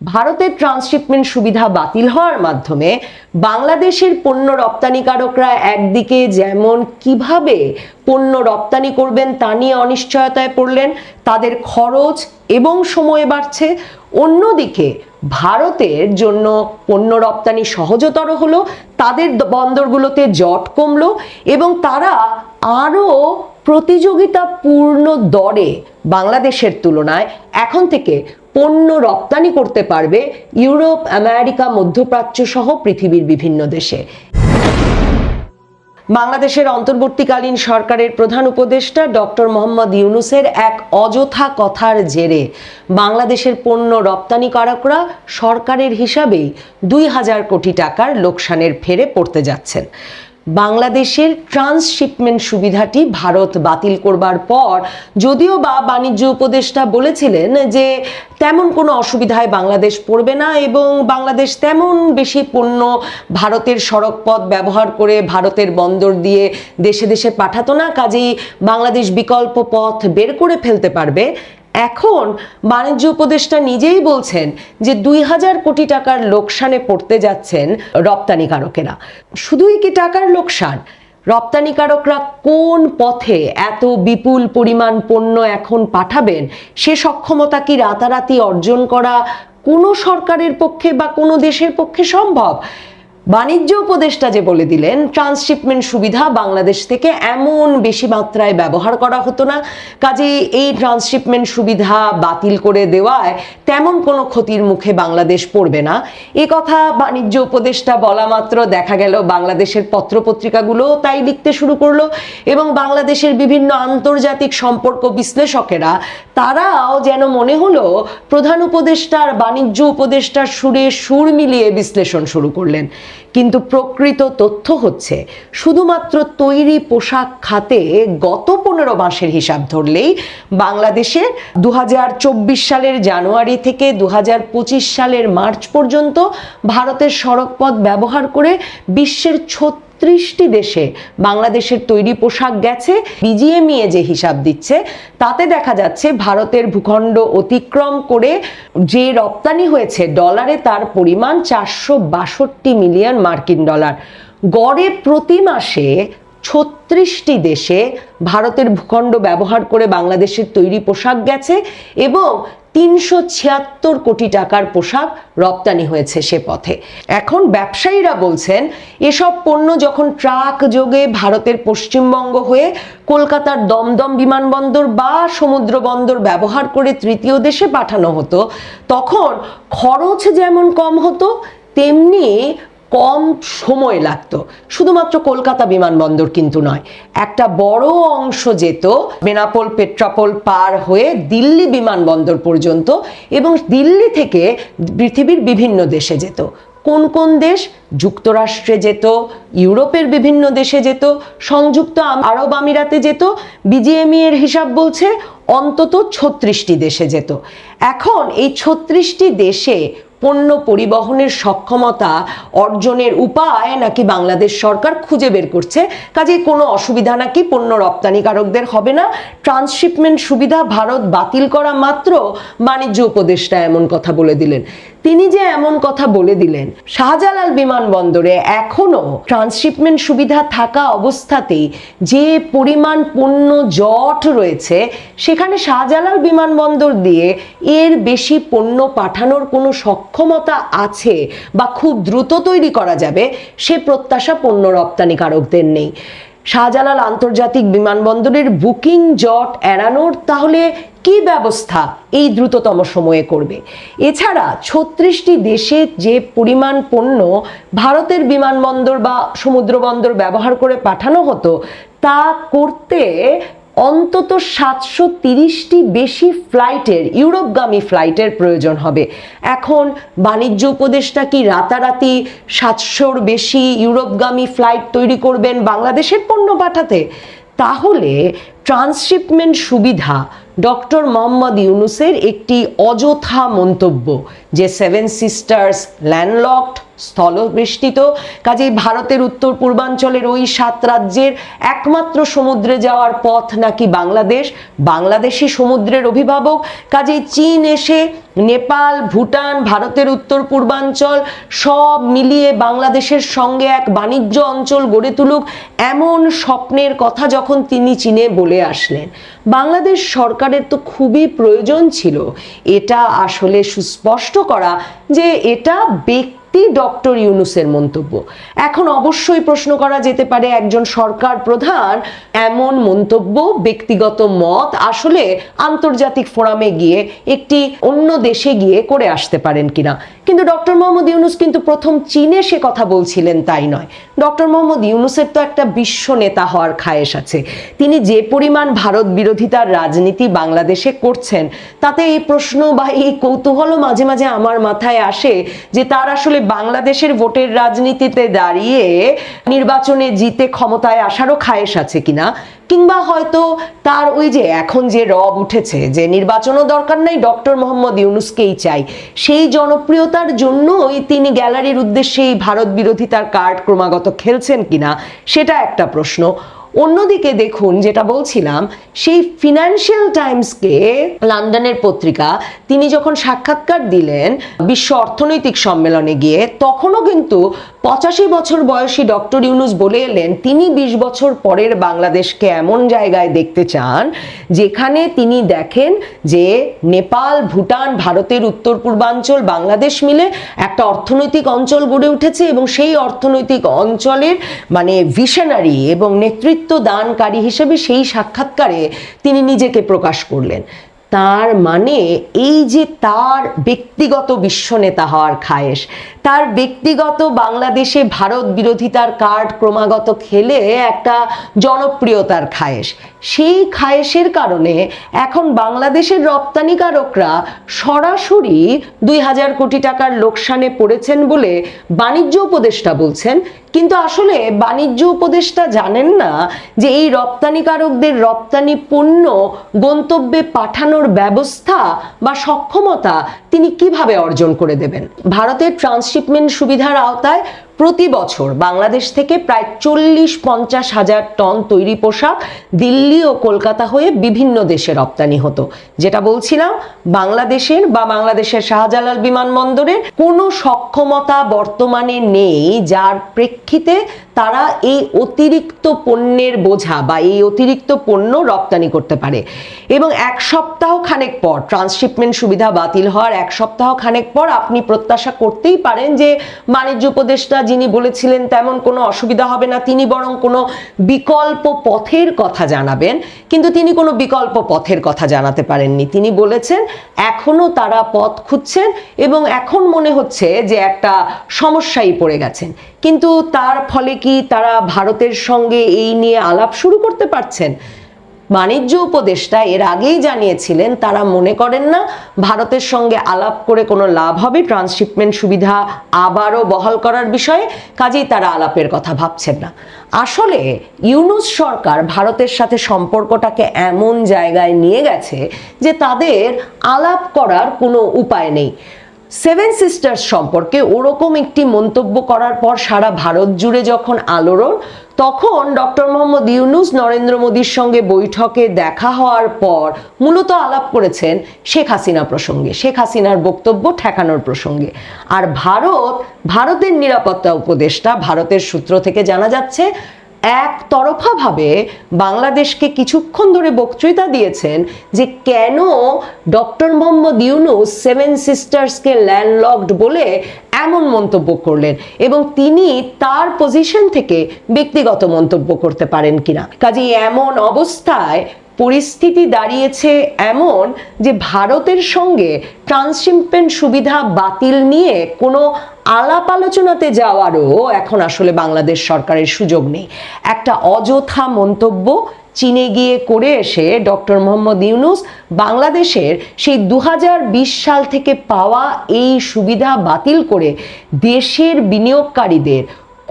ভারতের ট্রান্সশিপমেন্ট সুবিধা বাতিল হওয়ার মাধ্যমে বাংলাদেশের পণ্য রপ্তানিকারকরা একদিকে যেমন কীভাবে পণ্য রপ্তানি করবেন তা নিয়ে অনিশ্চয়তায় পড়লেন, তাদের খরচ এবং সময় বাড়ছে। অন্যদিকে ভারতের জন্য পণ্য রপ্তানি সহজতর হলো, তাদের বন্দরগুলোতে জট কমলো এবং তারা আরও প্রতিযোগিতাপূর্ণ দরে বাংলাদেশের তুলনায় এখন থেকে পণ্য রপ্তানি করতে পারবে ইউরোপ, আমেরিকা, মধ্যপ্রাচ্য সহ পৃথিবীর বিভিন্ন দেশে। বাংলাদেশের অন্তর্বর্তীকালীন সরকারের প্রধান উপদেষ্টা ডক্টর মোহাম্মদ ইউনুসের এক অযথা কথার জেরে বাংলাদেশের পণ্য রপ্তানি রপ্তানিকারকরা সরকারের হিসাবেই দুই হাজার কোটি টাকার লোকসানের ফেরে পড়তে যাচ্ছেন। বাংলাদেশের ট্রান্সশিপমেন্ট সুবিধাটি ভারত বাতিল করবার পর, যদিও বা বাণিজ্য উপদেষ্টা বলেছিলেন যে তেমন কোনো অসুবিধায় বাংলাদেশ পড়বে না এবং বাংলাদেশ তেমন বেশি পণ্য ভারতের সড়কপথ ব্যবহার করে ভারতের বন্দর দিয়ে দেশে দেশে পাঠাতো না, কাজেই বাংলাদেশ বিকল্প পথ বের করে ফেলতে পারবে। এখন বাণিজ্য উপদেষ্টা নিজেই বলছেন যে দুই হাজার কোটি টাকার লোকসানে পড়তে যাচ্ছেন রপ্তানিকারকেরা শুধুই কি টাকার লোকসান? রপ্তানিকারকরা কোন পথে এত বিপুল পরিমাণ পণ্য এখন পাঠাবেন? সে সক্ষমতা কি রাতারাতি অর্জন করা কোনো সরকারের পক্ষে বা কোনো দেশের পক্ষে সম্ভব? বাণিজ্য উপদেষ্টা যে বলে দিলেন, ট্রান্সশিপমেন্ট সুবিধা বাংলাদেশ থেকে এমন বেশি মাত্রায় ব্যবহার করা হতো না। কাজে এই ট্রান্সশিপমেন্ট সুবিধা বাতিল করে দেওয়ায় তেমন কোনো ক্ষতির মুখে বাংলাদেশ পড়বে না। এ কথা বাণিজ্য উপদেষ্টা বলা মাত্র দেখা গেল বাংলাদেশের পত্রপত্রিকাগুলো তাই লিখতে শুরু করল এবং বাংলাদেশের বিভিন্ন আন্তর্জাতিক সম্পর্ক বিশ্লেষকেরা, তারাও যেন মনে হলো প্রধান উপদেষ্টার বাণিজ্য উপদেষ্টার সুরে সুর মিলিয়ে বিশ্লেষণ শুরু করলেন। কিন্তু প্রকৃত তথ্য হচ্ছে, শুধুমাত্র তৈরি পোশাক খাতে গত পনেরো মাসের হিসাব ধরলেই বাংলাদেশে দু হাজার চব্বিশ সালের জানুয়ারি থেকে দুহাজার পঁচিশ সালের মার্চ পর্যন্ত ভারতের সড়কপথ ব্যবহার করে বিশ্বের ছত্রিশটি দেশে বাংলাদেশের তৈরি পোশাক গেছে বিজিএমইএ যে হিসাব দিচ্ছে, তাতে দেখা যাচ্ছে ভারতের ভূখণ্ড অতিক্রম করে যে রপ্তানি হয়েছে ডলারে তার পরিমাণ চারশো বাষট্টি মিলিয়ন মার্কিন ডলার। গড়ে প্রতি মাসে ছত্রিশটি দেশে ভারতের ভূখণ্ড ব্যবহার করে বাংলাদেশের তৈরি পোশাক গেছে এবং তিনশো ছিয়াত্তর কোটি টাকার পোশাক রপ্তানি হয়েছে সে পথে। এখন ব্যবসায়ীরা বলছেন, এসব পণ্য যখন ট্রাক যোগে ভারতের পশ্চিমবঙ্গ হয়ে কলকাতার দমদম বিমানবন্দর বা সমুদ্র বন্দর ব্যবহার করে তৃতীয় দেশে পাঠানো হতো, তখন খরচ যেমন কম হতো, তেমনি কম সময় লাগতো। শুধুমাত্র কলকাতা বিমানবন্দর কিন্তু নয়, একটা বড় অংশ যেত বেনাপোল, পেট্রাপোল পার হয়ে দিল্লি বিমানবন্দর পর্যন্ত এবং দিল্লি থেকে পৃথিবীর বিভিন্ন দেশে যেত। কোন কোন দেশ? যুক্তরাষ্ট্রে যেত, ইউরোপের বিভিন্ন দেশে যেত, সংযুক্ত আরব আমিরাতে যেত, বিজিএমই এর হিসাব বলছে অন্তত ছত্রিশটি দেশে যেত। এখন এই ছত্রিশটি দেশে পণ্য পরিবহনের সক্ষমতা অর্জনের উপায় নাকি বাংলাদেশ সরকার খুঁজে বের করছে? কাজে কোনো অসুবিধা নাকি পণ্য রপ্তানিকারকদের হবে না? ট্রান্সশিপমেন্ট সুবিধা ভারত বাতিল করা মাত্র? বাণিজ্য উপদেষ্টা এমন কথা বলে দিলেন। তিনি যে এমন কথা বলে দিলেন, শাহজালাল বিমানবন্দরে এখনও ট্রান্সশিপমেন্ট সুবিধা থাকা অবস্থাতেই যে পরিমাণ পণ্য জট রয়েছে, সেখানে শাহজালাল বিমানবন্দর দিয়ে এর বেশি পণ্য পাঠানোর কোনো সক্ষমতা আছে বা খুব দ্রুত তৈরি করা যাবে, সে প্রত্যাশা পণ্য রপ্তানিকারকদের নেই। শাহজালাল আন্তর্জাতিক বিমানবন্দরের বুকিং জট এড়ানোর তাহলে কি ব্যবস্থা এই দ্রুততম সময়ে করবে? এছাড়া ছত্রিশটি দেশে যে পরিমাণ পণ্য ভারতের বিমানবন্দর বা সমুদ্রবন্দর ব্যবহার করে পাঠানো হতো, তা করতে অন্তত সাতশো তিরিশটি বেশি ফ্লাইটের, ইউরোপগামী ফ্লাইটের প্রয়োজন হবে। এখন বাণিজ্য উপদেষ্টা কি রাতারাতি সাতশোর বেশি ইউরোপগামী ফ্লাইট তৈরি করবেন বাংলাদেশের পণ্য পাঠাতে? তাহলে ট্রান্সশিপমেন্ট সুবিধা ডক্টর মোহাম্মদ ইউনুসের একটি অযথা মন্তব্য, যে সেভেন সিস্টার্স ল্যান্ডলকড স্থলবেষ্টিত। কাজেই ভারতের উত্তর পূর্বাঞ্চলের ওই সাত রাজ্যের একমাত্র সমুদ্রে যাওয়ার পথ নাকি বাংলাদেশ? বাংলাদেশি সমুদ্রের অভিভাবক। কাজেই চীন এসে নেপাল, ভুটান, ভারতের উত্তর পূর্বাঞ্চল সব মিলিয়ে বাংলাদেশের সঙ্গে এক বাণিজ্য অঞ্চল গড়ে তুলুক এমন স্বপ্নের কথা যখন তিনি চীনে বলে আসলেন। বাংলাদেশ সরকারের তো খুবই প্রয়োজন ছিল। এটা আসলে সুস্পষ্ট করা যে এটা ব্যক্তি ডক্টর ইউনুসের মন্তব্য। এখন অবশ্যই প্রশ্ন করা যেতে পারে একজন সরকার প্রধান, এমন মন্তব্য, ব্যক্তিগত মত, আসলে আন্তর্জাতিক ফোরামে গিয়ে, একটি অন্য দেশে গিয়ে করে আসতে পারেন কিনা। কিন্তু ডক্টর মোহাম্মদ ইউনুস কিন্তু প্রথম চীনে সে কথা বলছিলেন তাই নয়। ডক্টর মোহাম্মদ ইউনুসের তো একটা বিশ্ব নেতা হওয়ার খায়েশ আছে। তিনি যে পরিমাণ ভারত বিরোধিতার রাজনীতি বাংলাদেশে করছেন, তাতে এই প্রশ্ন বা এই কৌতূহলও মাঝে মাঝে আমার মাথায় আসে যে তার আসলে বাংলাদেশের ভোটের রাজনীতিতে দাঁড়িয়ে নির্বাচনে জিতে ক্ষমতায় আসারও খায়েশ আছে কিনা? কিংবা হয়তো তার ওই যে এখন যে রব উঠেছে, যে নির্বাচনও দরকার নাই, ডক্টর মোহাম্মদ ইউনুসকেই চাই। সেই জনপ্রিয়তার জন্যই তিনি গ্যালারির উদ্দেশ্যে এই ভারত বিরোধিতার কার্ড ক্রমাগত খেলছেন কিনা, সেটা একটা প্রশ্ন। অন্যদিকে দেখুন, যেটা বলছিলাম, সেই ফিনান্সিয়াল টাইমসকে লন্ডনের পত্রিকা, তিনি যখন সাক্ষাৎকার দিলেন বিশ্ব অর্থনৈতিক সম্মেলনে গিয়ে, তখনও কিন্তু পঁচাশি বছর বয়সী ডক্টর ইউনুস বলে এলেন, তিনি বিশ বছর পরের বাংলাদেশকে এমন জায়গায় দেখতে চান, যেখানে তিনি দেখেন যে নেপাল, ভুটান, ভারতের উত্তর পূর্বাঞ্চল, বাংলাদেশ মিলে একটা অর্থনৈতিক অঞ্চল গড়ে উঠেছে এবং সেই অর্থনৈতিক অঞ্চলের মানে ভিশনারি এবং নেতৃত্ব দানকারী হিসেবে সেই সাক্ষাৎকারে তিনি নিজেকে প্রকাশ করলেন। তার মানে এই যে তার ব্যক্তিগত বিশ্বনেতা হওয়ার খায়েশ, তার ব্যক্তিগত বাংলাদেশে ভারত বিরোধিতার কার্ড ক্রমাগত খেলে একটা জনপ্রিয়তার খায়েশ। সেই খায়েশের কারণে এখন বাংলাদেশের রপ্তানিকারকরা সরাসরি দুই হাজার কোটি টাকার লোকসানে পড়েছেন বলে বাণিজ্য উপদেষ্টা বলছেন। কিন্তু আসলে বাণিজ্য উপদেষ্টা জানেন না যে এই রপ্তানিকারকদের রপ্তানি পণ্য গন্তব্যে পাঠানোর ব্যবস্থা বা সক্ষমতা তিনি কীভাবে অর্জন করে দেবেন? ভারতের ট্রান্সশিপমেন্ট সুবিধার আওতায় প্রতি বছর বাংলাদেশ থেকে প্রায় চল্লিশ পঞ্চাশ হাজার টন তৈরি পোশাক দিল্লি ও কলকাতা হয়ে বিভিন্ন দেশে রপ্তানি হতো। যেটা বলছিলাম, বাংলাদেশের বা বাংলাদেশের শাহজালাল বিমানবন্দরের কোনো সক্ষমতা বর্তমানে নেই, যার প্রেক্ষিতে তারা এই অতিরিক্ত পণ্যের বোঝা বা এই অতিরিক্ত পণ্য রপ্তানি করতে পারে। এবং এক সপ্তাহ খানেক পর ট্রান্সশিপমেন্ট সুবিধা বাতিল হওয়ার এক সপ্তাহ খানেক পর আপনি প্রত্যাশা করতেই পারেন যে বাণিজ্য উপদেষ্টা যিনি বলেছিলেন তেমন কোনো অসুবিধা হবে না, তিনি বরং কোনো বিকল্প পথের কথা জানাবেন। কিন্তু তিনি কোনো বিকল্প পথের কথা জানাতে পারেননি। তিনি বলেছেন, এখনও তারা পথ খুঁজছেন এবং এখন মনে হচ্ছে যে একটা সমস্যায় পড়ে গেছেন। কিন্তু তার ফলে কি তারা ভারতের সঙ্গে এই নিয়ে আলাপ শুরু করতে পারছেন। বাণিজ্য উপদেষ্টা এর আগেই জানিয়েছিলেন, তারা মনে করেন না ভারতের সঙ্গে আলাপ করে কোনো লাভ হবে, ট্রান্সশিপমেন্ট সুবিধা আবারও বহাল করার বিষয়ে, কাজেই তারা আলাপের কথা ভাবছেন না। আসলে ইউনুস সরকার ভারতের সাথে সম্পর্কটাকে এমন জায়গায় নিয়ে গেছে যে তাদের আলাপ করার কোনো উপায় নেই। সেভেন সিস্টার্স সম্পর্কে ওরকম একটি মন্তব্য করার পর সারা ভারত জুড়ে যখন আলোড়ন, তখন ডক্টর মোহাম্মদ ইউনুস নরেন্দ্র মোদীর সঙ্গে বৈঠকে দেখা হওয়ার পর মূলত আলাপ করেছেন শেখ হাসিনা প্রসঙ্গে, শেখ হাসিনার বক্তব্য ঠেকানোর প্রসঙ্গে। আর ভারত, ভারতের নিরাপত্তা উপদেষ্টা, ভারতের সূত্র থেকে জানা যাচ্ছে একতরফাভাবে বাংলাদেশকে কিছুক্ষণ ধরে বক্তৃতা দিয়েছেন যে কেন ডক্টর মোহাম্মদ ইউনুস সেভেন সিস্টার্সকে ল্যান্ডলকড বলে এমন মন্তব্য করলেন এবং তিনি তার পজিশন থেকে ব্যক্তিগত মন্তব্য করতে পারেন কিনা। কাজে এমন অবস্থায় পরিস্থিতি দাঁড়িয়েছে এমন যে ভারতের সঙ্গে ট্রান্সশিপমেন্ট সুবিধা বাতিল নিয়ে কোনো আলাপ আলোচনাতে যাওয়ারও এখন আসলে বাংলাদেশ সরকারের সুযোগ নেই। একটা অযথা মন্তব্য চীনে গিয়ে করে এসে ডক্টর মোহাম্মদ ইউনুস বাংলাদেশের সেই দু হাজার বিশ সাল থেকে পাওয়া এই সুবিধা বাতিল করে দেশের বিনিয়োগকারীদের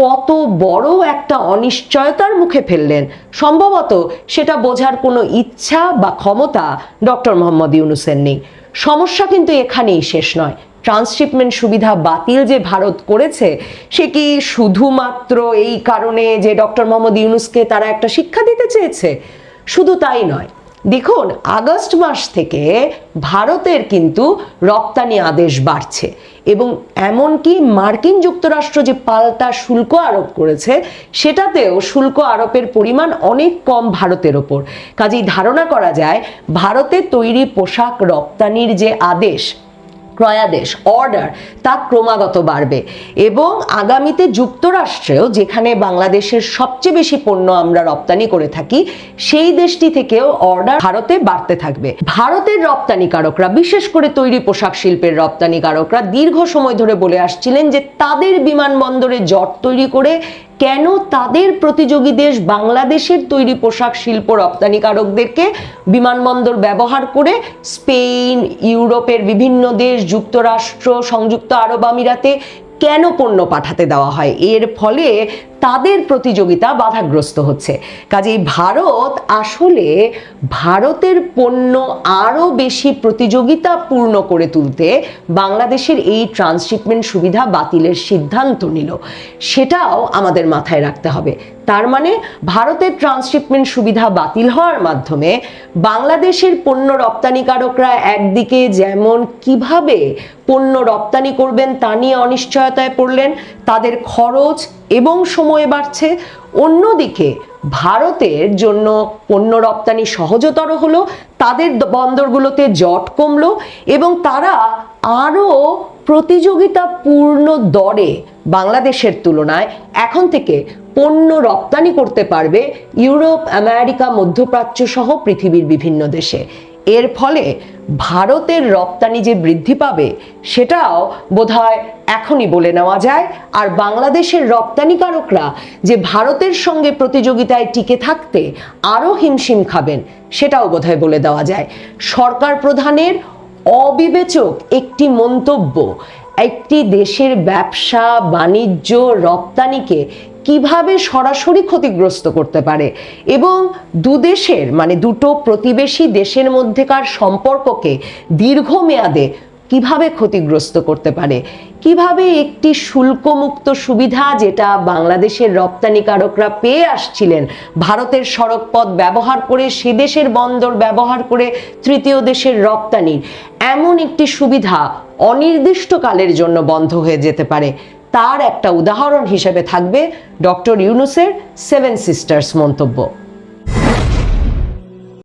কত বড় একটা অনিশ্চয়তার মুখে ফেললেন। সম্ভবত সেটা বোঝার কোনো ইচ্ছা বা ক্ষমতা ডক্টর মোহাম্মদ ইউনুসের নেই। সমস্যা কিন্তু এখানেই শেষ নয়। ট্রান্সশিপমেন্ট সুবিধা বাতিল যে ভারত করেছে, সে কি শুধুমাত্র এই কারণে যে ডক্টর মোহাম্মদ ইউনুসকে তারা একটা শিক্ষা দিতে চেয়েছে? শুধু তাই নয় দেখুন, আগস্ট মাস থেকে ভারতের কিন্তু রপ্তানি আদেশ বাড়ছে এবং এমনকি মার্কিন যুক্তরাষ্ট্র যে পাল্টা শুল্ক আরোপ করেছে, সেটাতেও শুল্ক আরোপের পরিমাণ অনেক কম ভারতের ওপর। কাজেই ধারণা করা যায়, ভারতে তৈরি পোশাক রপ্তানির যে আদেশ ক্রয়াদেশ অর্ডার তা ক্রমাগত বাড়বে। এবং আগামীতে যুক্তরাষ্ট্রেও, যেখানে বাংলাদেশের সবচেয়ে বেশি পণ্য আমরা রপ্তানি করে থাকি, সেই দেশটি থেকেও অর্ডার ভারতে বাড়তে থাকবে। ভারতের রপ্তানিকারকরা, বিশেষ করে তৈরি পোশাক শিল্পের রপ্তানিকারকরা, দীর্ঘ সময় ধরে বলে আসছিলেন যে তাদের বিমানবন্দরে জট তৈরি করে কেন তাদের প্রতিযোগী দেশ বাংলাদেশের তৈরি পোশাক শিল্প রপ্তানিকারকদেরকে বিমানবন্দর ব্যবহার করে স্পেন, ইউরোপের বিভিন্ন দেশ, যুক্তরাষ্ট্র, সংযুক্ত আরব আমিরাতে কেন পণ্য পাঠাতে দেওয়া হয়? এর ফলে তাদের প্রতিযোগিতা বাধাগ্রস্ত হচ্ছে। কাজেই ভারত আসলে ভারতের পণ্য আরও বেশি প্রতিযোগিতা পূর্ণ করে তুলতে বাংলাদেশের এই ট্রান্সশিপমেন্ট সুবিধা বাতিলের সিদ্ধান্ত নিল। সেটাও আমাদের মাথায় রাখতে হবে। তার মানে ভারতের ট্রান্সশিপমেন্ট সুবিধা বাতিল হওয়ার মাধ্যমে বাংলাদেশের পণ্য রপ্তানিকারকরা একদিকে যেমন কীভাবে পণ্য রপ্তানি করবেন তা নিয়ে অনিশ্চয়তায় পড়লেন, তাদের খরচ এবং সময় বাড়ছে। অন্যদিকে ভারতের জন্য পণ্য রপ্তানি সহজতর হলো, তাদের বন্দরগুলোতে জট কমলো এবং তারা আরও প্রতিযোগিতাপূর্ণ দরে বাংলাদেশের তুলনায় এখন থেকে পণ্য রপ্তানি করতে পারবে ইউরোপ, আমেরিকা, মধ্যপ্রাচ্য সহ পৃথিবীর বিভিন্ন দেশে। এর ফলে ভারতের রপ্তানি যে বৃদ্ধি পাবে সেটাও বোধহয় এখনই বলে নেওয়া যায়। আর বাংলাদেশের রপ্তানিকারকরা যে ভারতের সঙ্গে প্রতিযোগিতায় টিকে থাকতে আরও হিমশিম খাবেন সেটাও বোধহয় বলে দেওয়া যায়। সরকার প্রধানের অবিবেচক একটি মন্তব্য, একটি দেশের ব্যবসা, বাণিজ্য, রপ্তানিকে কীভাবে সরাসরি ক্ষতিগ্রস্ত করতে পারে এবং দুদেশের মানে দুটো প্রতিবেশী দেশের মধ্যেকার সম্পর্ককে দীর্ঘমেয়াদে কীভাবে ক্ষতিগ্রস্ত করতে পারে? কীভাবে একটি শুল্কমুক্ত সুবিধা যেটা বাংলাদেশের রপ্তানিকারকরা পেয়ে আসছিলেন, ভারতের সড়কপথ ব্যবহার করে, সে দেশের বন্দর ব্যবহার করে তৃতীয় দেশের রপ্তানির, এমন একটি সুবিধা অনির্দিষ্টকালের জন্য বন্ধ হয়ে যেতে পারে? তার একটা উদাহরণ হিসেবে থাকবে ডক্টর ইউনুসের সেভেন সিস্টার্স মন্তব্য।